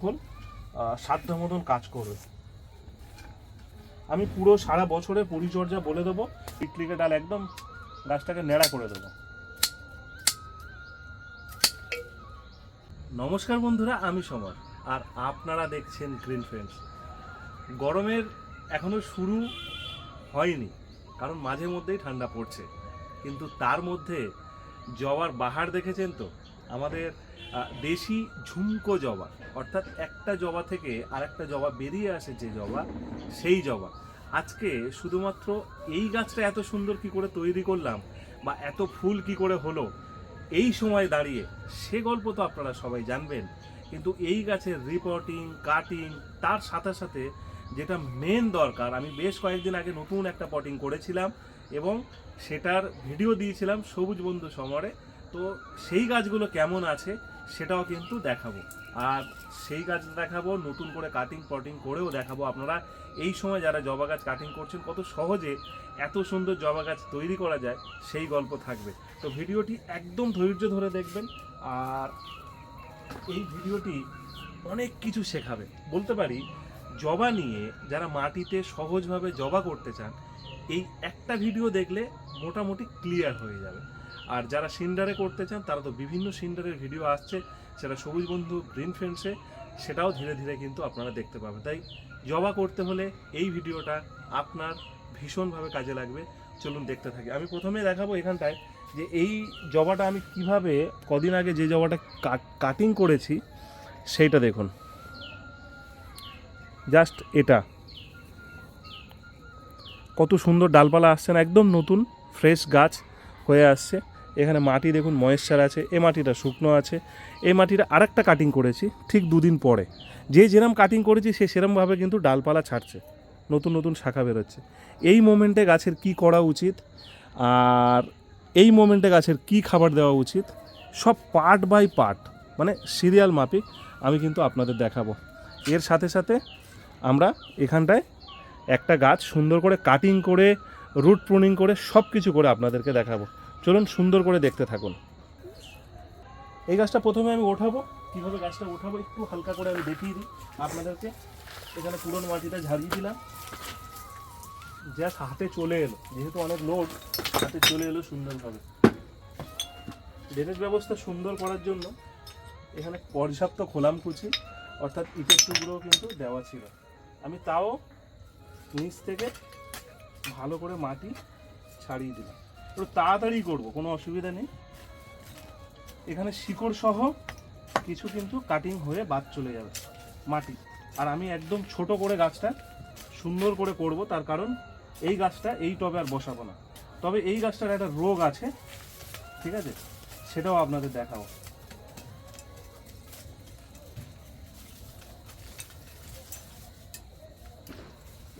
এখন সাধ্য মতন কাজ করবে। আমি পুরো সারা বছরের পরিচর্যা বলে দেবো ইটলিকে ডাল একদম গাছটাকে নেড়া করে দেবো। নমস্কার বন্ধুরা, আমি সমর, আর আপনারা দেখছেন গ্রিন ফ্রেন্ডস গরমের এখনও শুরু হয়নি, কারণ মাঝে মধ্যেই ঠান্ডা পড়ছে, কিন্তু তার মধ্যে জবার বাহার দেখেছেন তো? আমাদের দেশি ঝুমকো জবা, অর্থাৎ একটা জবা থেকে আরেকটা জবা বেরিয়ে আসে যে জবা, সেই জবা। আজকে শুধুমাত্র এই গাছটা এত সুন্দর কি করে তৈরি করলাম বা এত ফুল কি করে হলো, এই সময় দাঁড়িয়ে সে গল্প তো আপনারা সবাই জানবেন। কিন্তু এই গাছের রিপোর্টিং কাটিং তার সাথে সাথে যেটা মেন দরকার, আমি বেশ কয়েকদিন আগে নতুন একটা পটিং করেছিলাম এবং সেটার ভিডিও দিয়েছিলাম সবুজ বন্ধু সমরে। তো সেই গাছগুলো কেমন আছে সেটাও কিন্তু দেখাবো। আর সেই গাছ দেখাবো, নতুন করে কাটিং পটিং করেও দেখাবো আপনারা। এই সময় যারা জবা গাছ কাটিং করছেন, কত সহজে এত সুন্দর জবা গাছ তৈরি করা যায়, সেই গল্প থাকবে। তো ভিডিওটি একদম ধৈর্য ধরে দেখবেন, আর এই ভিডিওটি অনেক কিছু শেখাবে। বলতে পারি, জবা নিয়ে যারা মাটিতে সহজভাবে জবা করতে চান, এই একটা ভিডিও দেখলে মোটামুটি ক্লিয়ার হয়ে যাবে। আর যারা সিন্ডারে করতে চান, তারা তো বিভিন্ন সিন্ডারের ভিডিও আসছে, সেটা সবুজ বন্ধু গ্রিন ফ্রেন্ডসে সেটাও ধীরে ধীরে কিন্তু আপনারা দেখতে পাবেন। তাই জবা করতে হলে এই ভিডিওটা আপনার ভীষণভাবে কাজে লাগবে। চলুন দেখতে থাকি। আমি প্রথমে দেখাবো এখানটায় যে এই জবাটা আমি কীভাবে কদিন আগে যে জবাটা কাটিং করেছি, সেইটা দেখুন। জাস্ট এটা। কত সুন্দর ডালপালা আসছে না, একদম নতুন, ফ্রেশ গাছ হয়ে আসছে। এখানে মাটি দেখুন, ময়েশ্চার আছে, এ মাটিটা শুকনো আছে এই মাটিটা আরেকটা কাটিং করেছি ঠিক দুদিন পরে। যে যেরম কাটিং করেছি, সে সেরমভাবে কিন্তু ডালপালা ছাড়ছে, নতুন নতুন শাখা বেরোচ্ছে। এই মোমেন্টে গাছের কি করা উচিত? আর এই মোমেন্টে গাছের কি খাবার দেওয়া উচিত? সব পার্ট বাই পার্ট মানে সিরিয়াল মাপিক আমি কিন্তু আপনাদের দেখাবো। এর সাথে সাথে আমরা এখানটায় একটা গাছ সুন্দর করে কাটিং করে রুট প্রুনিং করে সব কিছু করে আপনাদেরকে দেখাবো। চলুন সুন্দর করে দেখতে থাকুন। এই গাছটা প্রথমে আমি ওঠাবো। কীভাবে গাছটা ওঠাবো একটু হালকা করে আমি দেখিয়ে দিই আপনাদেরকে। এখানে পুরনো মাটিটা ঝাড়িয়ে দিলাম। জাস্ট হাতে চলে এলো। যেহেতু অনেক লোড হাতে চলে এলো সুন্দরভাবে। ড্রেনেজ ব্যবস্থা সুন্দর করার জন্য এখানে পর্যাপ্ত খোলাম কুচি, অর্থাৎ ইটের টুকরো কিন্তু দেওয়া ছিল। আমি তাও নিচ থেকে ভালো করে মাটি ছাড়িয়ে দিলাম। একটু তাড়াতাড়ি করব, কোনো অসুবিধা নেই। এখানে শিকড় সহ কিছু কিন্তু কাটিং হয়ে বাদ চলে যাবে মাটি। আর আমি একদম ছোট করে গাছটা সুন্দর করে করব, তার কারণ এই গাছটা এই টবে আর বসাবো না। তবে এই গাছটার একটা রোগ আছে, ঠিক আছে? সেটাও আপনাদের দেখাবো।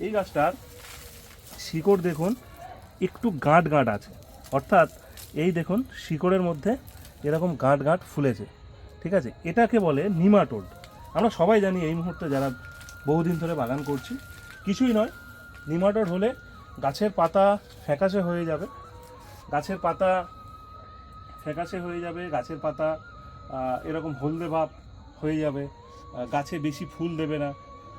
এই গাছটার শিকড় দেখুন একটু গাঁট গাঁট আছে। অর্থাৎ এই দেখুন, শিকড়ের মধ্যে এরকম গাঁট গাঁট ফুলেছে। ঠিক আছে? এটাকে বলে নিমাটোড। আমরা সবাই জানি এই মুহূর্তে যারা বহুদিন ধরে বাগান করছি, কিছুই নয়, নিমাটোড হলে গাছের পাতা ফ্যাকাশে হয়ে যাবে। গাছের পাতা ফ্যাকাশে হয়ে যাবে, গাছের পাতা এরকম হলদে ভাব হয়ে যাবে গাছে বেশি ফুল দেবে না,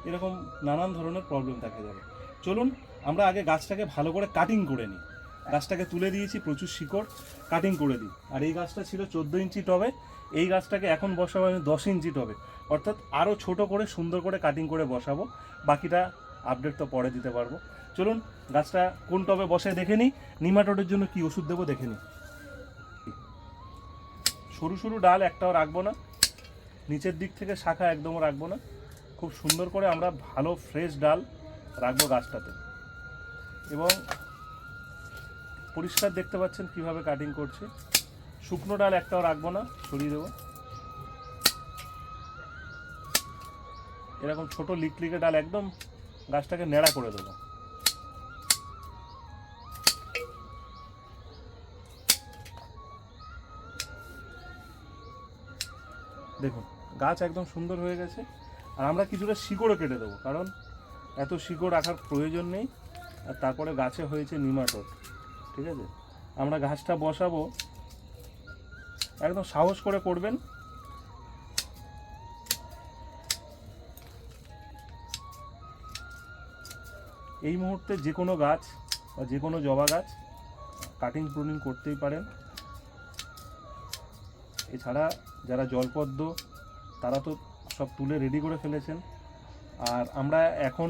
এরকম নানান ধরনের প্রবলেম দেখা যাবে। চলুন আমরা আগে গাছটাকে ভালো করে কাটিং করে নিই। গাছটাকে তুলে দিয়েছি, প্রচুর শিকড় কাটিং করে দিই। আর এই গাছটা ছিল চোদ্দ ইঞ্চি টবে, এই গাছটাকে এখন বসাবো আমি দশ ইঞ্চি টবে। অর্থাৎ আরও ছোট করে, সুন্দর করে কাটিং করে বসাবো। বাকিটা আপডেট তো পরে দিতে পারব। চলুন, গাছটা কোন টবে বসে দেখে নিই। নিমাটোডের জন্য কি ওষুধ দেবো দেখে নিই। সরু সরু ডাল একটাও রাখব না। নিচের দিক থেকে শাখা একদমও রাখব না। খুব সুন্দর করে আমরা ভালো ফ্রেশ ডাল রাখব গাছটাতে। পরিষ্কার দেখতে পাচ্ছেন কীভাবে কাটিং করছে। শুকনো ডাল একটাও রাখব না সরিয়ে দেবো। এরকম ছোট লিকলিকে ডাল একদম গাছটাকে নেড়া করে দেবো। দেখুন, গাছ একদম সুন্দর হয়ে গেছে। আর আমরা কিছুটা শিকড়ও কেটে দেবো, কারণ এত শিকড় রাখার প্রয়োজন নেই। আর তারপরে গাছে হয়েছে নিমাটোড ঠিক আছে? আমরা গাছটা বসাবো। একদম সাহস করে করবেন। এই মুহূর্তে যে কোনো গাছ বা যে কোনো জবা গাছ কাটিং প্রুনিং করতেই পারেন। এছাড়া যারা জলপদ্ম, তারা তো সব তুলে রেডি করে ফেলেছেন। আর আমরা এখন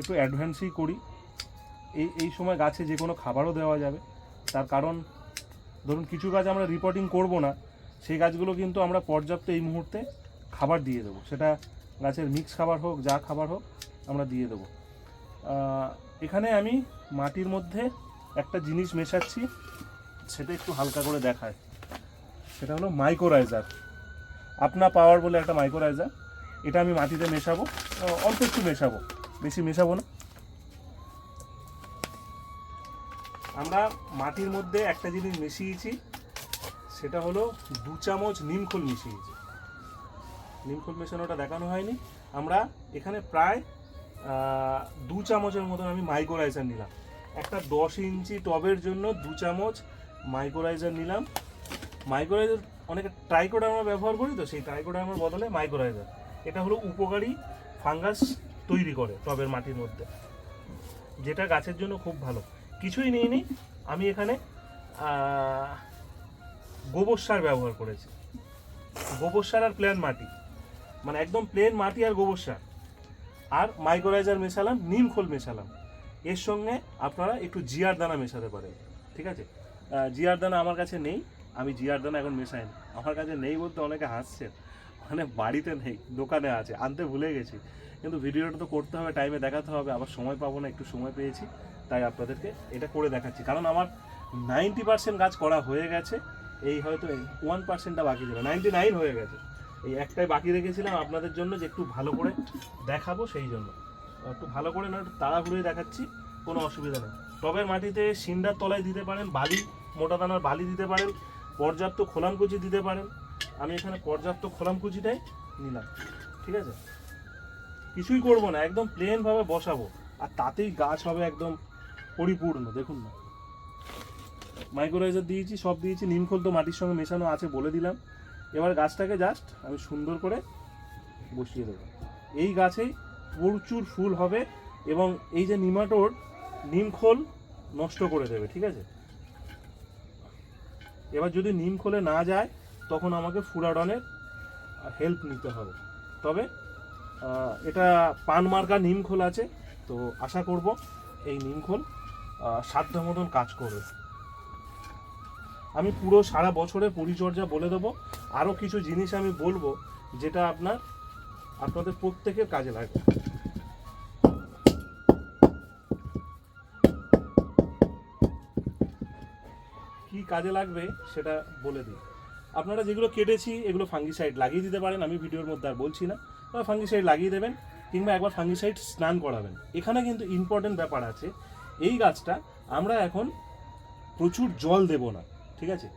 একটু অ্যাডভান্সই করি। এই এই সময় গাছে যে কোনো খাবারও দেওয়া যাবে। তার কারণ, ধরুন কিছু গাছ আমরা রিপোর্টিং করব না, সেই গাছগুলো কিন্তু আমরা পর্যাপ্ত এই মুহূর্তে খাবার দিয়ে দেবো। সেটা গাছের মিক্স খাবার হোক, যা খাবার হোক, আমরা দিয়ে দেবো। এখানে আমি মাটির মধ্যে একটা জিনিস মেশাচ্ছি, সেটা একটু হালকা করে দেখায়। সেটা হলো মাইক্রোরাইজার আপনা পাওয়ার বলে একটা মাইক্রোরাইজার এটা আমি মাটিতে মেশাবো অল্প একটু মেশাবো। বেশি মেশাবো না। আমরা মাটির মধ্যে একটা জিনিস মিশিয়েছি, সেটা হলো দু চামচ নিমখোল মিশিয়েছি। নিমখোল মেশানোটা দেখানো হয়নি। আমরা এখানে প্রায় দু চামচের মতন আমি মাইক্রোরাইজার নিলাম। একটা দশ ইঞ্চি টবের জন্য দু চামচ মাইক্রোরাইজার নিলাম। মাইক্রোরাইজার অনেকে ট্রাইকোডার্মা ব্যবহার করি তো, সেই ট্রাইকোডার্মার বদলে মাইক্রোরাইজার এটা হলো উপকারী ফাঙ্গাস তৈরি করে টবের মাটির মধ্যে, যেটা গাছের জন্য খুব ভালো। কিছুই নিইনি। আমি এখানে গোবর সার ব্যবহার করেছি। গোবর সার আর প্লেন মাটি। মানে একদম প্লেন মাটি আর গোবর সার। আর মাইক্রোরাইজার মেশালাম, নিম খোল মেশালাম। এর সঙ্গে আপনারা একটু জিয়ার দানা মেশাতে পারেন, ঠিক আছে? জিয়ার দানা আমার কাছে নেই, আমি জিয়ার দানা এখন মেশাইনি। আমার কাছে নেই বলতে অনেকে হাসছেন মানে বাড়িতে নেই, দোকানে আছে, আনতে ভুলে গেছি। কিন্তু ভিডিওটা তো করতে হবে টাইমে দেখাতে হবে, আবার সময় পাবো না, একটু সময় পেয়েছি। তাই আপনাদেরকে এটা করে দেখাচ্ছি। কারণ আমার নাইনটি পার্সেন্ট গাছ করা হয়ে গেছে, এই হয়তো ওয়ান পার্সেন্টটা বাকি ছিল, নাইনটি নাইন হয়ে গেছে। এই একটাই বাকি রেখেছিলাম আপনাদের জন্য যে একটু ভালো করে দেখাবো সেই জন্য। একটু ভালো করে না, একটু তাড়াহুড়োই দেখাচ্ছি, কোনো অসুবিধা নেই। টবের মাটিতে সিন্ডার তলায় দিতে পারেন, বালি, মোটা দানার বালি দিতে পারেন, পর্যাপ্ত খোলামকুচি দিতে পারেন। আমি এখানে পর্যাপ্ত খোলামকুচিটাই নিলাম, ঠিক আছে? কিছুই করব না, একদম প্লেনভাবে বসাবো। আর তাতেই গাছ হবে একদম পরিপূর্ণ দেখুন না। মাইক্রোরাইজার দিয়েছি সব দিয়েছি নিমখোল তো মাটির সঙ্গে মেশানো আছে বলে দিলাম। এবার গাছটাকে জাস্ট আমি সুন্দর করে বসিয়ে দেবো। এই গাছেই প্রচুর ফুল হবে এবং এই যে নিমাটোর নিমখোল নষ্ট করে দেবে ঠিক আছে? এবার যদি নিমখোলে না যায় তখন আমাকে ফুরাডনের হেল্প নিতে হবে। তবে এটা পান মার্কা নিমখোল আছে তো আশা করব এই নিমখোল আহ, সাধ্য মতন কাজ করবে। আমি পুরো সারা বছরের পরিচর্যা বলে দেবো। আরও কিছু জিনিস আমি বলব, যেটা আপনার, আপনাদের প্রত্যেকের কাজে লাগবে। কি কাজে লাগবে সেটা বলে দিই। আপনারা যেগুলো কেটেছি, এগুলো ফাঙ্গিসাইড লাগিয়ে দিতে পারেন। আমি ভিডিওর মধ্যে আর বলছি না। ফাঙ্গিসাইড লাগিয়ে দেবেন কিংবা একবার ফাঙ্গিসাইড স্নান করাবেন। এখানে কিন্তু ইম্পর্টেন্ট ব্যাপার আছে এই গাছটা আমরা এখন প্রচুর জল দেব না, ঠিক আছে?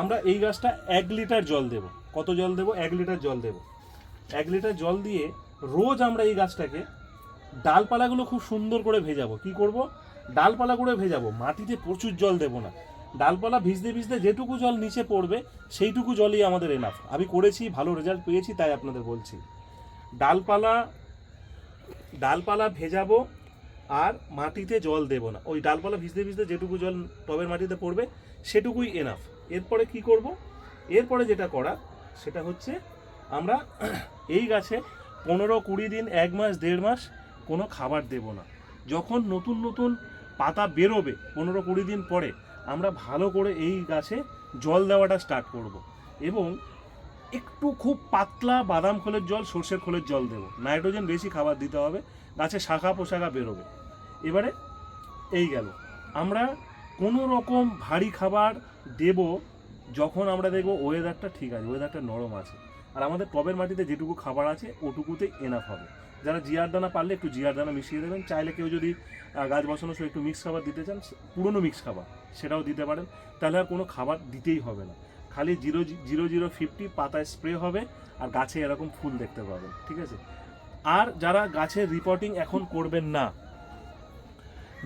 আমরা এই গাছটা এক লিটার জল দেব। কত জল দেব? এক লিটার জল দেব। এক লিটার জল দিয়ে রোজ আমরা এই গাছটাকে ডালপালাগুলো খুব সুন্দর করে ভেজাবো। কি করব? ডালপালা করে ভেজাবো। মাটিতে প্রচুর জল দেব না। ডালপালা ভিজতে ভিজতে যেটুকু জল নিচে পড়বে, সেইটুকু জলই আমাদের এনাফ আমি করেছি, ভালো রেজাল্ট পেয়েছি, তাই আপনাদের বলছি। ডালপালা ডালপালা ভেজাবো আর মাটিতে জল দেব না। ওই ডালপালা ভিজতে ভিজতে যেটুকু জল টবের মাটিতে পড়বে, সেটুকুই এনাফ এরপরে কি করব? এরপরে যেটা করা সেটা হচ্ছে আমরা এই গাছে পনেরো কুড়ি দিন, এক মাস, দেড় মাস কোনো খাবার দেব না। যখন নতুন নতুন পাতা বেরোবে পনেরো কুড়ি দিন পরে, আমরা ভালো করে এই গাছে জল দেওয়াটা স্টার্ট করব। এবং একটু খুব পাতলা বাদাম খোলের জল, সর্ষের খোলের জল দেবো। নাইট্রোজেন বেশি খাবার দিতে হবে, গাছে শাখা পোশাখা বেরোবে। এবারে এই গেল। আমরা কোনো রকম ভারী খাবার দেব যখন আমরা দেখব ওয়েদারটা ঠিক আছে ওয়েদারটা নরম আছে। আর আমাদের টবের মাটিতে যেটুকু খাবার আছে ওটুকুতেই এনাফ হবে। যারা জিয়ার দানা পারলে একটু জিয়ার দানা মিশিয়ে দেবেন, চাইলে কেউ যদি গাছ বসানোর সময় একটু মিক্স খাবার দিতে চান, পুরনো মিক্স খাবার, সেটাও দিতে পারেন। তাহলে আর কোনো খাবার দিতেই হবে না। খালি জিরো জিরো জিরো ফিফটি পাতায় স্প্রে হবে আর গাছে এরকম ফুল দেখতে পাবেন, ঠিক আছে? আর যারা গাছের রিপোর্টিং এখন করবেন না,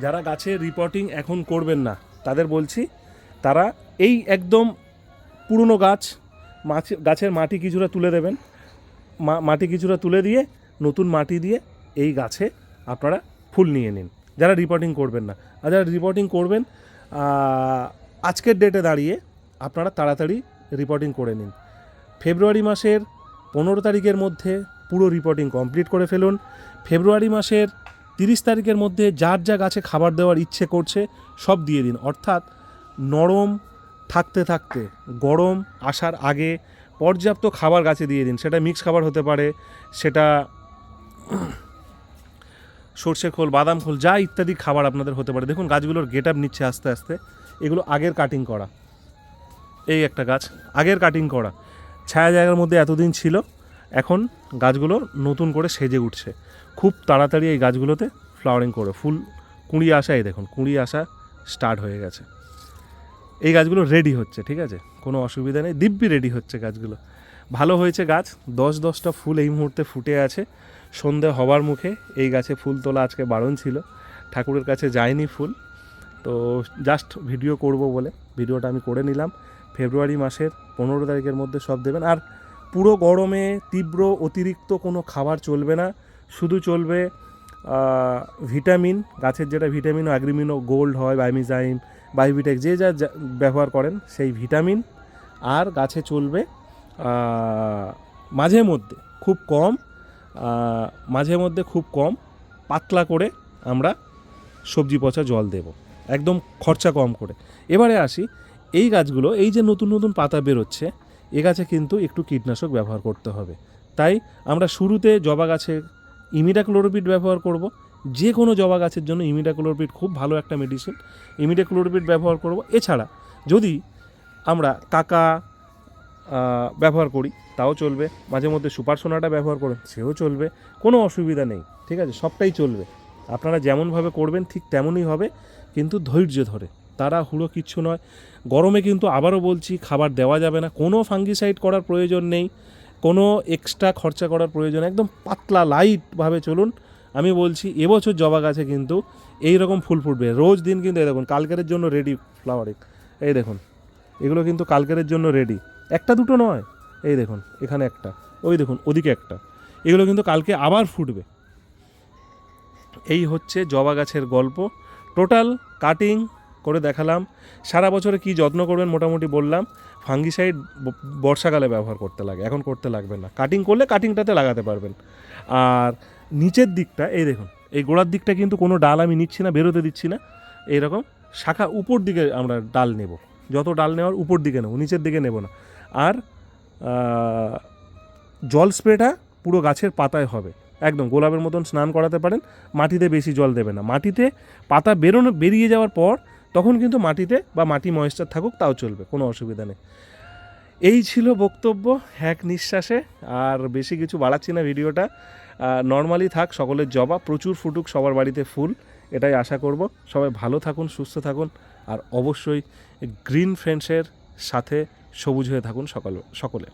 যারা গাছের রিপোর্টিং এখন করবেন না, তাদের বলছি, তারা এই একদম পুরনো গাছ গাছের মাটি কিছুটা তুলে দেবেন মাটি কিছুটা তুলে দিয়ে, নতুন মাটি দিয়ে এই গাছে আপনারা ফুল নিয়ে নিন, যারা রিপোর্টিং করবেন না। আর যারা রিপোর্টিং করবেন আজকের ডেটে দাঁড়িয়ে আপনারা তাড়াতাড়ি রিপোর্টিং করে নিন। ফেব্রুয়ারি মাসের পনেরো তারিখের মধ্যে পুরো রিপোর্টিং কমপ্লিট করে ফেলুন। ফেব্রুয়ারি মাসের তিরিশ তারিখের মধ্যে যার যা গাছে খাবার দেওয়ার ইচ্ছে করছে সব দিয়ে দিন। অর্থাৎ নরম, থাকতে থাকতে, গরম, আসার আগে পর্যাপ্ত খাবার গাছে দিয়ে দিন। সেটা মিক্স খাবার হতে পারে, সেটা সর্ষে খোল, বাদাম খোল, যা ইত্যাদি খাবার আপনাদের হতে পারে। দেখুন, গাছগুলোর গেট আপ নিচ্ছে আস্তে আস্তে। এগুলো আগের কাটিং করা। এই একটা গাছ, আগের কাটিং করা। ছায়া জায়গার মধ্যে এতদিন ছিল, এখন গাছগুলো নতুন করে সেজে উঠছে। খুব তাড়াতাড়ি এই গাছগুলোতে ফ্লাওয়ারিং করে। ফুল, কুঁড়ি আসা, এই দেখুন, কুঁড়ি আসা স্টার্ট হয়ে গেছে। এই গাছগুলো রেডি হচ্ছে, ঠিক আছে? কোনো অসুবিধা নেই, দিব্যি রেডি হচ্ছে গাছগুলো। ভালো হয়েছে গাছ, দশ দশটা ফুল এই মুহূর্তে ফুটে আছে। সন্ধে হবার মুখে এই গাছে ফুল তোলা আজকে বারণ ছিল। ঠাকুরের কাছে যায়নি ফুল, তো জাস্ট ভিডিও করব বলে ভিডিওটা আমি করে নিলাম। ফেব্রুয়ারি মাসের পনেরো তারিখের মধ্যে সব দেবেন। আর পুরো গরমে তীব্র অতিরিক্ত কোনো খাবার চলবে না। শুধু চলবে ভিটামিন, গাছের যেটা ভিটামিন ও অ্যাগ্রিমিনো, গোল্ড হয়, বাইমিজাইম, বাইভিটেক, যে যা যা, ব্যবহার করেন সেই ভিটামিন। আর গাছে চলবে মাঝে মধ্যে খুব কম মাঝে মধ্যে খুব কম, পাতলা করে আমরা সবজি পচা জল দেব। একদম খরচা কম করে। এবারে আসি এই গাছগুলো, এই যে নতুন নতুন পাতা বেরোচ্ছে, এ গাছে কিন্তু একটু কীটনাশক ব্যবহার করতে হবে। তাই আমরা শুরুতে জবা গাছে ইমিডাক্লোরোপিড ব্যবহার করব। যে কোনো জবা গাছের জন্য ইমিডাক্লোরোপিড খুব ভালো একটা মেডিসিন ইমিডাক্লোরোপিড ব্যবহার করব। এছাড়া যদি আমরা কাকা ব্যবহার করি, তাও চলবে। মাঝে মধ্যে সুপার সোনাটা ব্যবহার করেন, সেও চলবে। কোনো অসুবিধা নেই, ঠিক আছে? সবটাই চলবে। আপনারা যেমনভাবে করবেন, ঠিক তেমনই হবে, কিন্তু ধৈর্য ধরে। তারা হুড়ো কিচ্ছু নয়। গরমে কিন্তু আবারও বলছি খাবার দেওয়া যাবে না। কোনো ফাঙ্গিসাইড করার প্রয়োজন নেই। কোনো এক্সট্রা খরচা করার প্রয়োজন একদম পাতলা লাইটভাবে চলুন। আমি বলছি এবছর জবা গাছে কিন্তু এই রকম ফুল ফুটবে। রোজ দিন কিন্তু এই দেখুন কালকের জন্য রেডি ফ্লাওয়ারিং এই দেখুন, এগুলো কিন্তু কালকের জন্য রেডি একটা দুটো নয়। এই দেখুন, এখানে একটা, ওই দেখুন, ওদিকে একটা। এগুলো কিন্তু কালকে আবার ফুটবে। এই হচ্ছে জবা গাছের গল্প। টোটাল কাটিং করে দেখালাম। সারা বছরে কি যত্ন করবেন মোটামুটি বললাম, ফাঙ্গিসাইড বর্ষাকালে ব্যবহার করতে লাগে, এখন করতে লাগবে না। কাটিং করলে কাটিংটাতে লাগাতে পারবেন। আর নিচের দিকটা, এই দেখুন, এই গোড়ার দিকটা কিন্তু কোনো ডাল আমি নিচ্ছি না, বেরোতে দিচ্ছি না। এইরকম শাখা উপর দিকে আমরা ডাল নেব। যত ডাল নেওয়ার উপর দিকে নেব, নিচের দিকে নেব না। আর জল স্প্রেটা পুরো গাছের পাতায় হবে। একদম গোলাপের মতন স্নান করাতে পারেন, মাটিতে বেশি জল দেবে না। মাটিতে পাতা বেরোনো, বেরিয়ে যাওয়ার পর তখন কিন্তু মাটিতে বা মাটি ময়েশ্চার থাকুক, তাও চলবে, কোনো অসুবিধা নেই। এই ছিল বক্তব্য এক নিঃশ্বাসে, আর বেশি কিছু বাড়াচ্ছি না ভিডিওটা। নর্মালি থাক, সকলের জবা, প্রচুর ফুটুক সবার বাড়িতে ফুল, এটাই আশা করব। সবাই ভালো থাকুন, সুস্থ থাকুন, আর অবশ্যই গ্রিন ফ্রেন্ডসের সাথে সবুজ হয়ে থাকুন সকল, সকলে।